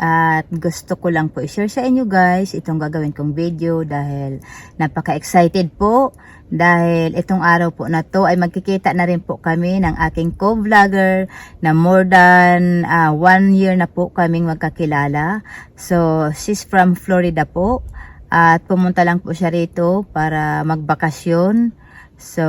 at gusto ko lang po i-share sa inyo guys itong gagawin kong video dahil napaka-excited po dahil itong araw po na to ay magkikita na rin po kami ng aking co-vlogger na more than ah, one year na po kaming magkakilala. So, she's from Florida po at pumunta lang po siya rito para magbakasyon. So,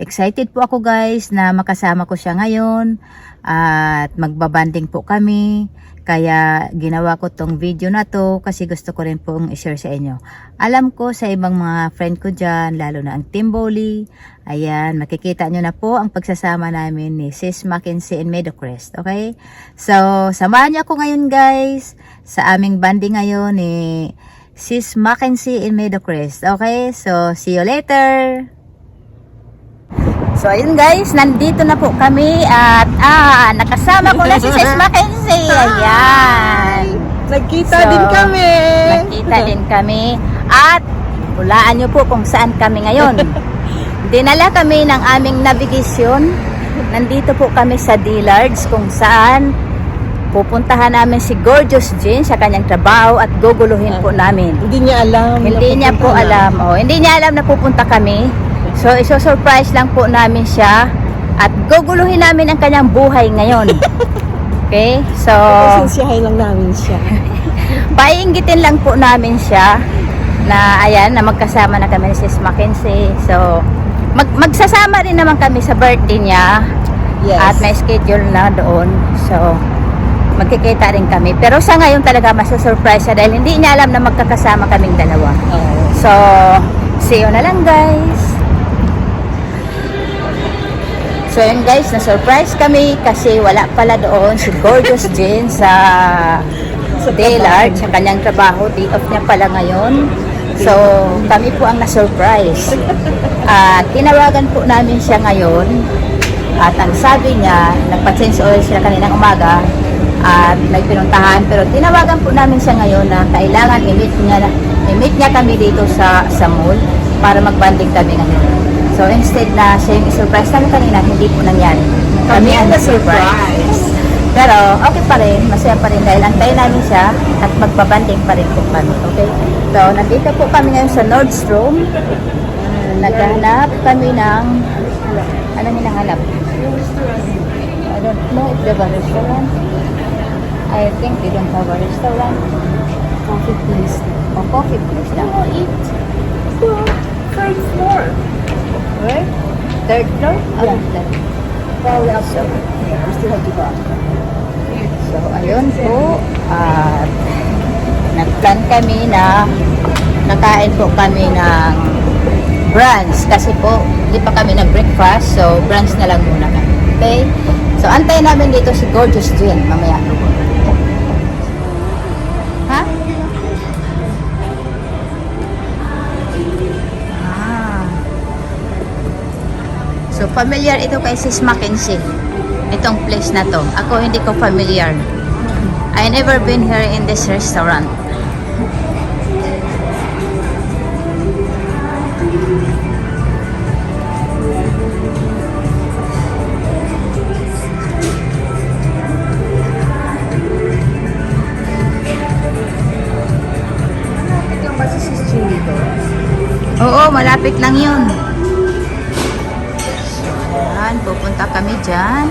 excited po ako guys na makasama ko siya ngayon at magbabanding po kami. Kaya ginawa ko tong video na to kasi gusto ko rin pong i-share sa inyo. Alam ko sa ibang mga friend ko dyan, lalo na ang Team Bowley, ayan, makikita nyo na po ang pagsasama namin ni Sis Mackenzie and Medocrest, okay? So, samahan niyo ako ngayon guys sa aming banding ngayon ni Sis Mackenzie and Medocrest, okay? So, see you later! So, ayun guys, nandito na po kami at ah, nakasama ko na si Sis Mackenzie. Ayan. Nagkita So, din kami. Nakita din kami. At hulaan nyo po kung saan kami ngayon. Dinala kami ng aming navigation. Nandito po kami sa Dillards kung saan pupuntahan namin si Gorgeous Jean sa kanyang trabaho at guguluhin po namin. Hindi niya alam. Hindi niya po na. alam. Oh, hindi niya alam na pupunta kami. So, iso-surprise lang po namin siya at guguluhin namin ang kanyang buhay ngayon. Okay? So, Sinsiyahin lang namin siya. painggitin lang po namin siya na ayan, na magkasama na kami ni Sis Mackenzie. So, mag magsasama rin naman kami sa birthday niya Yes. at may schedule na doon. So, magkikita rin kami. Pero sa ngayon talaga masusurprise siya dahil hindi niya alam na magkakasama kaming dalawa. Oo. So, see you na lang guys. So yun guys, na-surprise kami kasi wala pala doon si Gorgeous Jean sa Daylight, sa kanyang trabaho. Day off niya pala ngayon. So, kami po ang na-surprise. At tinawagan po namin siya ngayon. At ang sabi niya, nagpa-change oil sila kaninang umaga at may pinuntahan. Pero tinawagan po namin siya ngayon na kailangan i-meet niya, i-meet niya kami dito sa, sa mall para mag-banding kami ngayon. So instead na siya yung surprise namin kanina, hindi po nangyari. Kami ang na-surprise. Pero okay pa rin, masaya pa rin dahil antayin namin siya at magbabanding pa rin po kami. Okay? So nandito po kami ngayon sa Nordstrom. Naghahanap kami ng anong hinahanap? I don't know if they have a restaurant. I think they don't have a restaurant. Coffee place. O coffee place lang. Third floor. Where? Third floor? Oh, Yeah. third. Probably outside. Yeah, we still have to go. So, ayun po. At nagplan kami na nakain po kami ng brunch. Kasi po, hindi pa kami nag-breakfast. So, brunch na lang muna kami. Okay? So, antayin namin dito si Gorgeous Jean mamaya. So, familiar ito kay Sis Mackenzie. Itong place na to. Ako hindi ko familiar. I never been here in this restaurant. Oo, malapit lang yun. Pupunta kami dyan.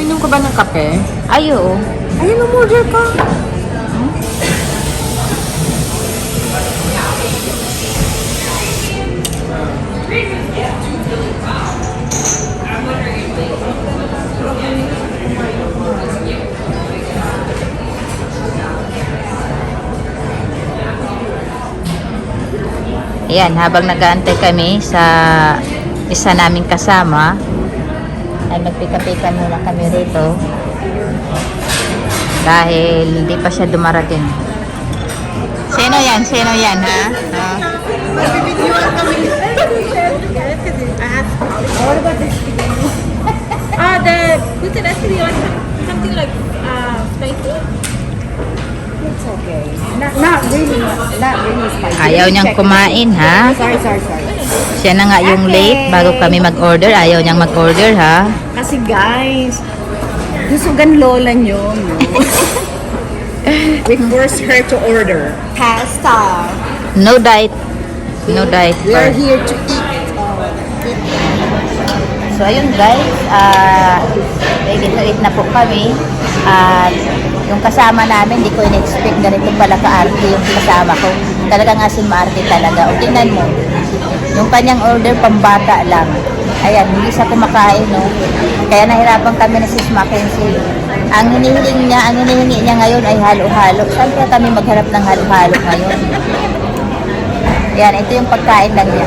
Minom ka ba ng kape? Ay, oo. Ayun, umorder ka. Ayan, habang nag-aantay kami sa isa naming kasama, ay magpika-pika muna kami rito. Dahil hindi pa siya dumarating. Sino yan? Sino yan, ha? Ah. What about this Ah, the glutinous do you like something like uh, spicy? Okay. Not, not really, not really spicy. Ayaw niyang kumain, ha? Sorry, sorry, sorry. Siya na nga yung late bago kami mag-order. Ayaw niyang mag-order ha. Kasi guys, gusugan lola nyo, no? We forced her to order. Pasta. No diet. No diet. We are here to eat. So ayun guys, ah ready to eat na po kami. At yung kasama namin, di ko in-expect ganito pala ka-arte yung kasama ko. Talaga nga si Marte talaga. O tingnan mo, yung kanyang order pambata lang. Ayan, hindi siya kumakain, no? Kaya nahirapan kami na si Mackenzie. Ang hinihiling niya, ang hinihingi niya ngayon ay halo-halo. Saan kaya kami magharap ng halo-halo ngayon? Ayan, ito yung pagkain lang niya.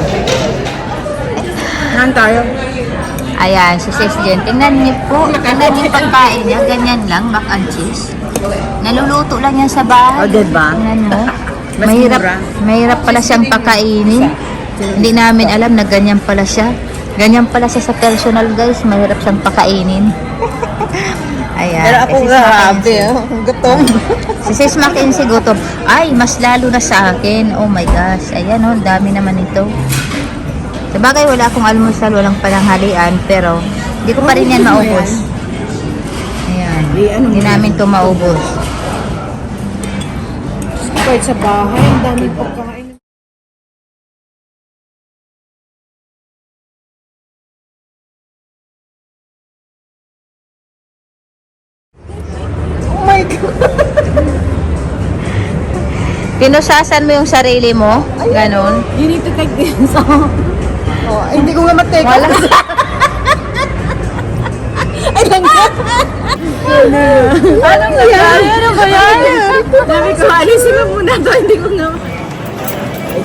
Han tayo. Ayan, si Sis Jen. Tingnan niyo po. Tingnan niyo pagkain niya. Ganyan lang, mac and cheese. Naluluto lang yan sa bahay. O, diba? Tingnan. Mas Mahirap, mahirap pala siyang pakainin. Hindi namin alam na ganyan pala siya. Ganyan pala siya sa personal guys. Mahirap siyang pakainin. Ayan. Pero ako Eh, grabe, oh. Gutom. Si Sis Mackenzie gutom. Ay, mas lalo na sa akin. Oh my gosh. Ayan oh, dami naman ito. Sa bagay, wala akong almusal, walang pananghalian, pero hindi ko pa rin yan maubos. Ayan. Eh, ano Hindi namin to maubos. Kahit sa bahay, ang dami pagkain. Oh my God! Pinusasan mo yung sarili mo? Ganon? You need to take this off. Oh, hindi ko nga matake. Wala. Ay, lang Ano ba yan? Ano ba yan? Sabi ko, alisin mo muna to. Hindi ko nga.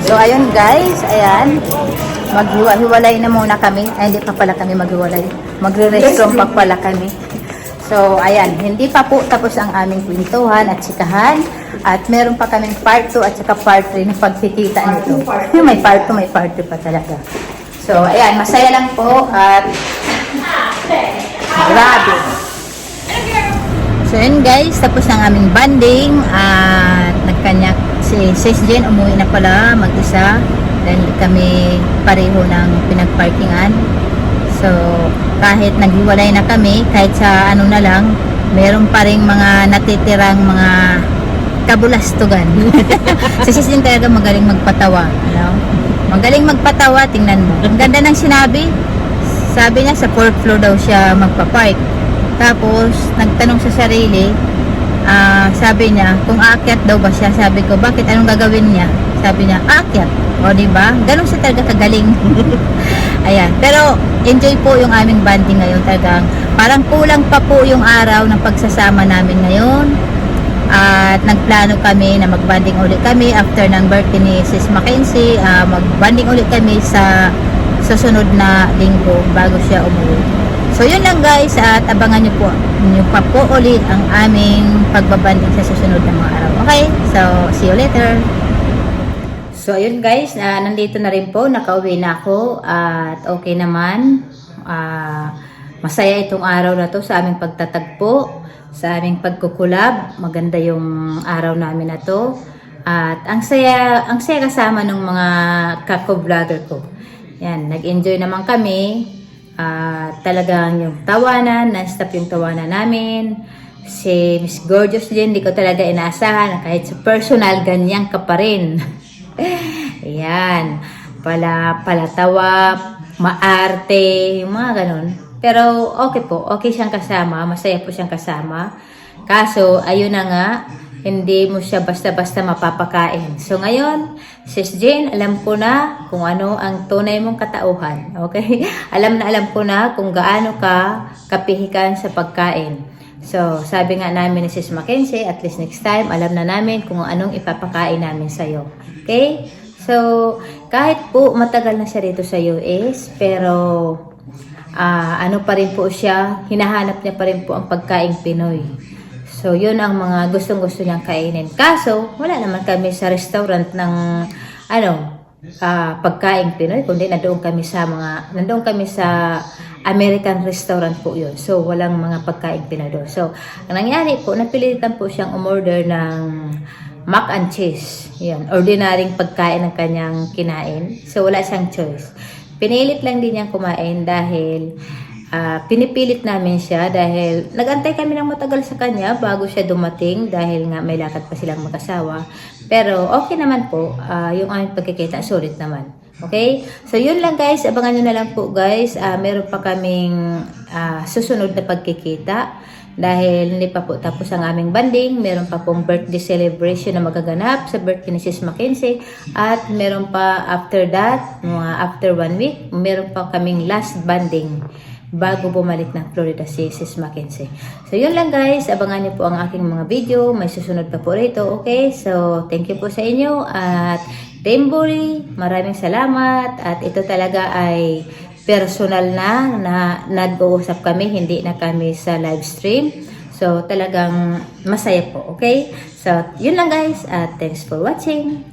So, ayun guys, ayan. Maghiwa-hiwalay na muna kami. Ay, hindi pa pala kami maghiwalay. Magre-restroom pa pala kami. So, ayan. Hindi pa po tapos ang aming kwentuhan at sikahan. At meron pa kaming part 2 at saka part 3 na pagkikita nito. May part 2, may part 2 pa talaga. So, ayan. Masaya lang po at grabe. So yun guys, tapos ang aming banding at nagkanya si Sis Jen umuwi na pala mag-isa dahil kami pareho ng pinagparkingan. So kahit naghiwalay na kami, kahit sa ano na lang, meron pa rin mga natitirang mga kabulastugan. si Sis Jen talaga magaling magpatawa. Ano? Magaling magpatawa, tingnan mo. Ang ganda ng sinabi. Sabi niya sa fourth floor daw siya magpa-park. Tapos, nagtanong sa sarili, ah, sabi niya, kung aakyat daw ba siya, sabi ko, bakit anong gagawin niya? Sabi niya, aakyat. O, di ba? Ganun siya talaga kagaling. Ayan. Pero, enjoy po yung aming banding ngayon talagang. Parang kulang pa po yung araw ng pagsasama namin ngayon. At nagplano kami na magbanding ulit kami after ng birthday ni Sis Mackenzie. ah, magbanding ulit kami sa susunod na linggo bago siya umuwi. So yun lang guys at abangan nyo po nyo pa po ulit ang aming pagbabanding sa susunod na mga araw. Okay? So see you later. So ayun guys, ah, nandito na rin po, nakauwi na ako at okay naman. Ah, masaya itong araw na to sa aming pagtatagpo, sa aming pagkukulab. Maganda yung araw namin na to. At ang saya, ang saya kasama ng mga kako-vlogger ko. Yan, nag-enjoy naman kami. At talagang yung tawanan, non-stop yung tawanan namin. Si Miss Gorgeous din, di ko talaga inaasahan na kahit sa personal, ganyan ka pa rin. Ayan. Pala, palatawa, maarte, yung mga ganun. Pero okay po, okay siyang kasama, masaya po siyang kasama. Kaso, ayun na nga, hindi mo siya basta-basta mapapakain. So ngayon, Sis Jane, alam ko na kung ano ang tunay mong katauhan. Okay? alam na alam ko na kung gaano ka kapihikan sa pagkain. So, sabi nga namin ni Sis Mackenzie, at least next time, alam na namin kung anong ipapakain namin sa'yo. Okay? So, kahit po matagal na siya rito sa US, pero ah, ano pa rin po siya, hinahanap niya pa rin po ang pagkaing Pinoy. So, yun ang mga gustong-gusto niyang kainin. Kaso, wala naman kami sa restaurant ng, ano, ah, pagkaing Pinoy, kundi nandoon kami sa mga, nandoon kami sa American restaurant po yun. So, walang mga pagkaing Pinoy doon. So, ang nangyari po, napilitan po siyang umorder ng mac and cheese. Yan, ordinaryong pagkain ng kanyang kinain. So, wala siyang choice. Pinilit lang din niyang kumain dahil ah, pinipilit namin siya dahil nagantay kami ng matagal sa kanya bago siya dumating dahil nga may lakad pa silang mag-asawa. Pero okay naman po, ah, yung aming pagkikita, sulit naman. Okay? So, yun lang guys. Abangan nyo na lang po guys. Ah, meron pa kaming ah, susunod na pagkikita. Dahil hindi pa po tapos ang aming banding. Meron pa pong birthday celebration na magaganap sa birthday ni Sis Mackenzie. At meron pa after that, mga after one week, meron pa kaming last banding bago bumalik ng Florida si Sis Mackenzie. So, yun lang guys. Abangan niyo po ang aking mga video. May susunod pa po rito. Okay? So, thank you po sa inyo. At Temburi, maraming salamat. At ito talaga ay personal na na nag-uusap kami, hindi na kami sa live stream. So, talagang masaya po. Okay? So, yun lang guys. At thanks for watching.